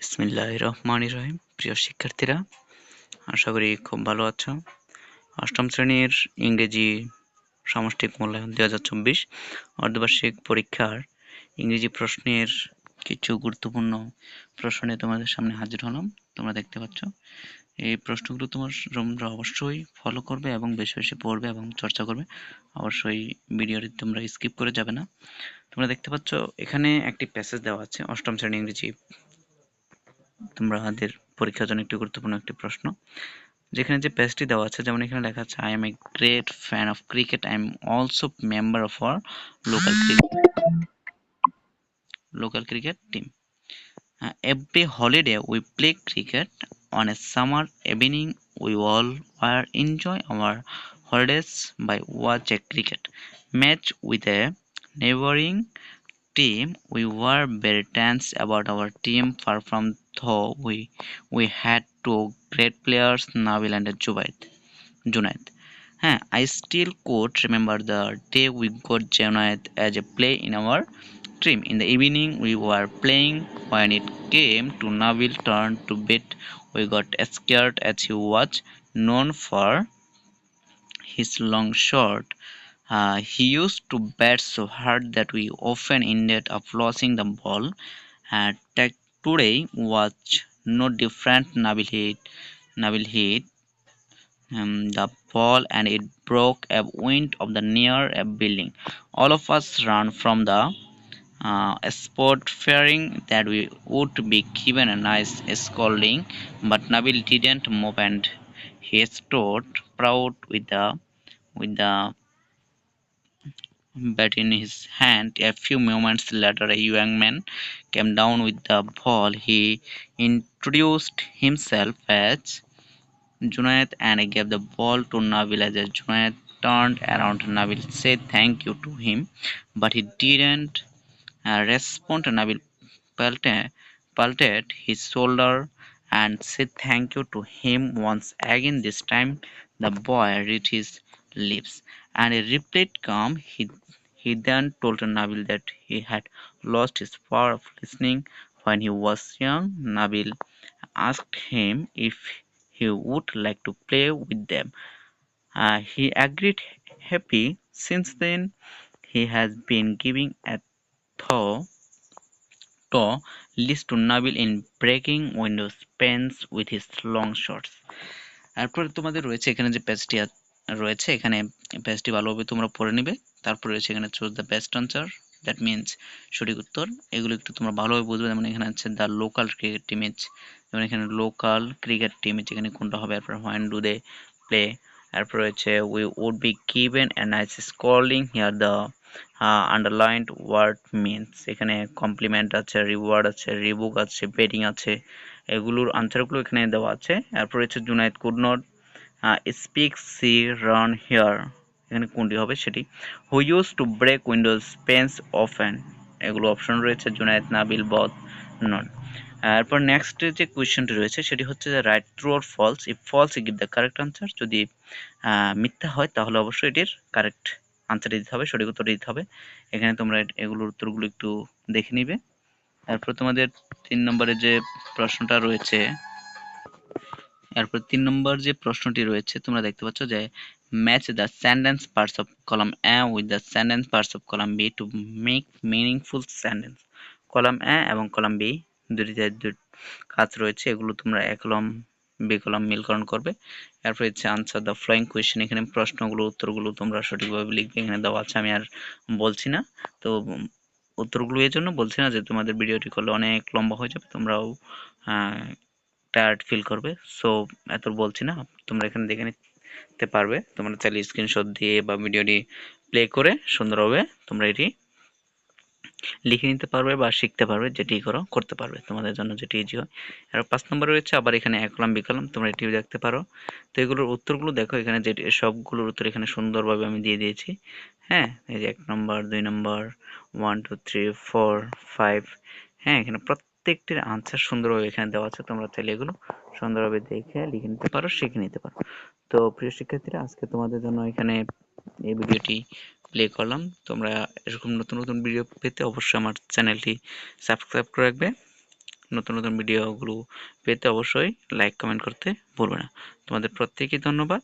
বিসমিল্লাহ রহমান রহিম প্রিয় শিক্ষার্থীরা, আশা করি খুব ভালো আছো। অষ্টম শ্রেণির ইংরেজি সামষ্টিক মূল্যায়ন দু হাজার চব্বিশ অর্ধবার্ষিক পরীক্ষার ইংরেজি প্রশ্নের কিছু গুরুত্বপূর্ণ প্রশ্নে তোমাদের সামনে হাজির হলাম। তোমরা দেখতে পাচ্ছ, এই প্রশ্নগুলো তোমার তোমরা অবশ্যই ফলো করবে এবং বেশি বেশি পড়বে এবং চর্চা করবে। অবশ্যই ভিডিওটি তোমরা স্কিপ করে যাবে না। তোমরা দেখতে পাচ্ছ, এখানে একটি প্যাসেজ দেওয়া আছে অষ্টম শ্রেণি ইংরেজি তোমাদের পরীক্ষার জন্য একটি গুরুত্বপূর্ণ একটি প্রশ্ন যেখানে যে পেজটি দেওয়া আছে যেমন এখানে লেখা আছে I am a great fan of cricket I am also member of our local cricket local cricket team every holiday we play cricket on a summer evening we all were enjoy our holidays by watch a cricket match with a neighboring team we were very tense about our team perform though we we had two great players Nabil and Jubaid Junaid. হ্যাঁ I still could remember the day we got Junaid as a play in our team. In the evening we were playing. When it came to Nabil turn to bat we got scared as he was known for his long shot uh, he used to bat so hard that we often ended up losing the ball. Uh, today was no different. Nabil hit, Nabil hit um, the ball and it broke a window of the near a building. All of us ran from the uh, spot fearing that we would be given a nice scolding, but Nabil didn't move and he stood proud with the with the bat in his hand. A few moments later, a young man came down with the ball. He introduced himself as Junaid and gave the ball to Nabil as Junaid turned around. Nabil said thank you to him, but he didn't uh, respond. Nabil pelted, pelted his shoulder and said thank you to him once again. This time, the boy read his lips and a replied calm. He, he then told Nabil that he had lost his power of listening when he was young. Nabil asked him if he would like to play with them. Uh, he agreed happy. Since then, he has been giving a thorough to list to Nabil in breaking windows panes with his long shots. তারপরে তোমাদের রয়েছে এখানে যে পেজটি রয়েছে এখানে পেজটি ভালোভাবে তোমরা পড়ে নিবে তারপর রয়েছে এখানে choose the best answer that means সঠিক উত্তর। এগুলো একটু তোমরা ভালোভাবে বুঝবে। যেমন এখানে আছে দ্য লোকাল ক্রিকেট টিমেজ যেমন এখানে লোকাল ক্রিকেট টিমেজ এখানে কোনটা হবে? এরপর হোয়েন ডু দে প্লে এরপর রয়েছে we would be given a nice schooling here the underlined word means এখানে কমপ্লিমেন্ট আছে রিওয়ার্ড আছে রিবুক আছে বেটিং আছে। এগুলোর আনসারগুলো এখানে দেওয়া আছে। এরপর রয়েছে Junaid could not speak see ran here এখানে কোনটি হবে সেটি। Who used to break windows panes often এগুলো অপশন রয়েছে জুনাইদ নাবিল বদ নন এরপর নেক্সট যে কোয়েশ্চেনটি রয়েছে, সেটি হচ্ছে যে right true or false if false give the correct answer যদি মিথ্যা হয়, তাহলে অবশ্যই এটির কারেক্ট আনসার দিতে হবে, সঠিক উত্তর দিতে হবে। এখানে তোমরা এগুলোর উত্তরগুলো একটু দেখে নিবে। এরপর তোমাদের তিন নম্বরে যে প্রশ্নটা রয়েছে এরপর তিন নম্বর যে প্রশ্নটি রয়েছে, তোমরা দেখতে পাচ্ছ যে match the sentence parts of column A with the sentence parts of column B to make meaningful sentence column A এবং কলাম বি দুটি কাজ রয়েছে, এগুলো তোমরা এক কলম বি কলম মিলকরণ করবে। এরপর হচ্ছে আনসার দ্য ফ্লোয়িং কোয়েশ্চেন এখানে প্রশ্নগুলো, উত্তরগুলো তোমরা সঠিকভাবে লিখবে, এখানে দেওয়া আছে, আমি আর বলছি না। তো, উত্তরগুলো এর জন্য বলছি না যে তোমাদের ভিডিওটি করলে অনেক লম্বা হয়ে যাবে, তোমরাও টায়ার্ড ফিল করবে। সো এত বলছি না। তোমরা এখানে দেখে নিতে পারবে। তোমরা চাইলে স্ক্রিনশট দিয়ে বা ভিডিওটি প্লে করে সুন্দরভাবে তোমরা এটি লিখে নিতে পারবে বা শিখতে পারবে, যেটি করো, করতে পারবে। তোমাদের জন্য যেটি ইজি হয়। আর পাঁচ নম্বরে রয়েছে, আবার এখানে এক কলাম বিকলাম তোমরা এটিও দেখতে পারো। তো এগুলোর উত্তরগুলো দেখো, এখানে যে সবগুলোর উত্তর এখানে সুন্দরভাবে আমি দিয়ে দিয়েছি। হ্যাঁ এই যে এক নম্বর দুই নম্বর one two three four five হ্যাঁ এখানে প্রত্যেকটির আনসার সুন্দরভাবে এখানে দেওয়া আছে। তোমরা চাইলে এগুলো সুন্দরভাবে দেখে, লিখে নিতে পারো, শিখে নিতে পারো। তো প্রিয় শিক্ষার্থীরা, আজকে তোমাদের জন্য এখানে এই ভিডিওটি প্লে করলাম। তোমরা এরকম নতুন নতুন ভিডিও পেতে অবশ্যই আমার চ্যানেলটি সাবস্ক্রাইব করে রাখবে। নতুন নতুন ভিডিওগুলো পেতে অবশ্যই লাইক কমেন্ট করতে ভুলবে না। তোমাদের প্রত্যেককে ধন্যবাদ।